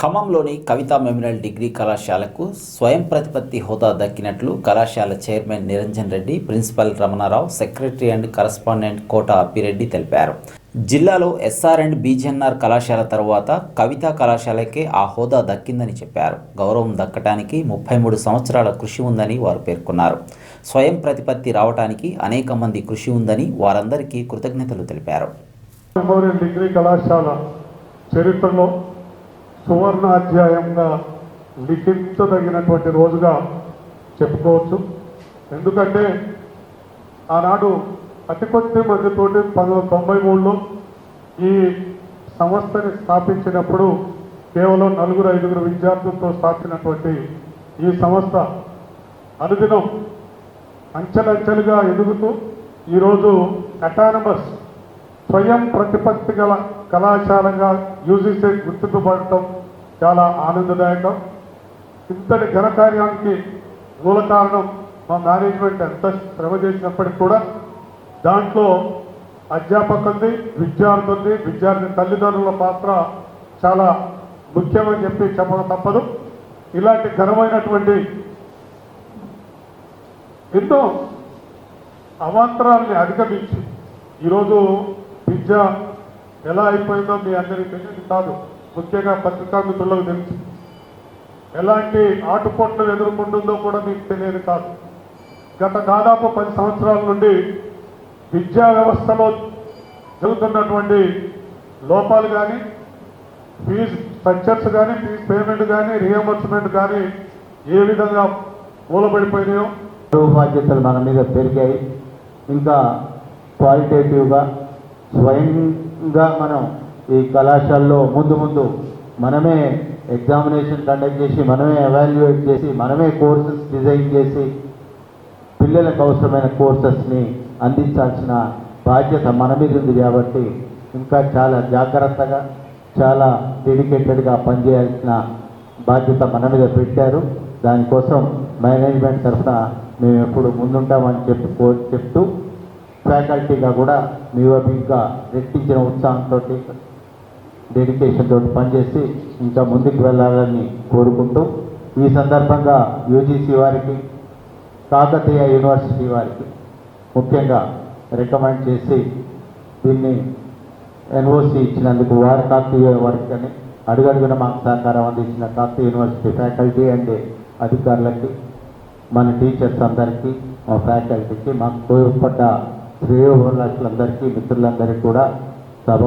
ఖమ్మంలోని కవితా memorial degree కళాశాలకు స్వయం ప్రతిపత్తి హోదా దక్కినట్లు కళాశాల chairman Niranjan Reddy principal Ramanarao secretary and correspondent Kota Appireddy తెలిపారు. జిల్లాలో ఎస్ఆర్ అండ్ బీజీఎన్ఆర్ కళాశాల తర్వాత కవితా కళాశాలకే ఆ హోదా దక్కిందని చెప్పారు. గౌరవం దక్కటానికి ముప్పై మూడు సంవత్సరాల కృషి ఉందని వారు పేర్కొన్నారు. స్వయం ప్రతిపత్తి రావటానికి అనేక మంది కృషి ఉందని వారందరికీ కృతజ్ఞతలు తెలిపారు. డిగ్రీ కళాశాల చరిత్రలో సువర్ణ అధ్యాయంగా లిఖించదగినటువంటి రోజుగా చెప్పుకోవచ్చు. ఎందుకంటే ఆనాడు అతి కొద్ది మందితోటి పంతొమ్మిది తొంభై మూడులో ఈ సంస్థని స్థాపించినప్పుడు కేవలం నలుగురు ఐదుగురు విద్యార్థులతో స్థాపించినటువంటి ఈ సంస్థ అనుదినం అంచెలంచెలుగా ఎదుగుతూ ఈరోజు అటానమస్ స్వయం ప్రతిపత్తి గల కళాశాలగా యూజీసీ గుర్తింపబడటం చాలా ఆనందదాయకం. ఇంతటి ఘనకార్యానికి మూల కారణం మా మేనేజ్మెంట్ ఎంత శ్రమ చేసినప్పటికీ కూడా దాంట్లో అధ్యాపకుంది విద్యార్థుంది విద్యార్థి తల్లిదండ్రుల పాత్ర చాలా ముఖ్యమని చెప్పి చెప్పడం తప్పదు. ఇలాంటి ఘనమైనటువంటి ఎన్నో అవాంతరాల్ని అధిగమించి ఈరోజు విద్య ఎలా అయిపోయిందో మీ అందరికీ తెలియదు కాదు. ముఖ్యంగా పత్రికా మిత్రులకు తెలుసు. ఎలాంటి ఆటుపోట్లు ఎదుర్కొంటుందో కూడా మీకు తెలియదు కాదు. గత దాదాపు పది సంవత్సరాల నుండి విద్యా వ్యవస్థలో జరుగుతున్నటువంటి లోపాలు కానీ ఫీజు స్ట్రక్చర్స్ కానీ ఫీజు పేమెంట్ కానీ రియంబర్స్మెంట్ కానీ ఏ విధంగా మూలపడిపోయినాయో బాధ్యతలు మన మీద పెరిగాయి. ఇంకా క్వాలిటేటివ్గా స్వయంగా మనం ఈ కళాశాలలో ముందు ముందు మనమే ఎగ్జామినేషన్ కండక్ట్ చేసి మనమే ఎవాల్యుయేట్ చేసి మనమే కోర్సెస్ డిజైన్ చేసి పిల్లలకు అవసరమైన కోర్సెస్ని అందించాల్సిన బాధ్యత మన మీద ఉంది కాబట్టి ఇంకా చాలా జాగ్రత్తగా చాలా డెడికేటెడ్గా పనిచేయాల్సిన బాధ్యత మన మీద పెట్టారు. దానికోసం మేనేజ్మెంట్ తరఫున మేము ఎప్పుడు ముందుంటామని చెప్పి కో- చెప్తూ ఫ్యాకల్టీగా కూడా మీ వైపు ఇంకా రెట్టించిన ఉత్సాహంతో డెడికేషన్ తోటి పనిచేసి ఇంకా ముందుకు వెళ్ళాలని కోరుకుంటూ ఈ సందర్భంగా యూజీసీ వారికి కాకతీయ యూనివర్సిటీ వారికి ముఖ్యంగా రికమెండ్ చేసి దీన్ని ఎన్ఓసి ఇచ్చినందుకు వారి కాకతీయ వారికి అని అడుగడుగున మాకు సహకారం అందించిన కాకతీయ యూనివర్సిటీ ఫ్యాకల్టీ అండ్ అధికారులకి మన టీచర్స్ అందరికీ మా ఫ్యాకల్టీకి మాకు తోడ్పడ్డ శ్రేయోభిలాషులందరికీ మిత్రులందరికీ కూడా సభ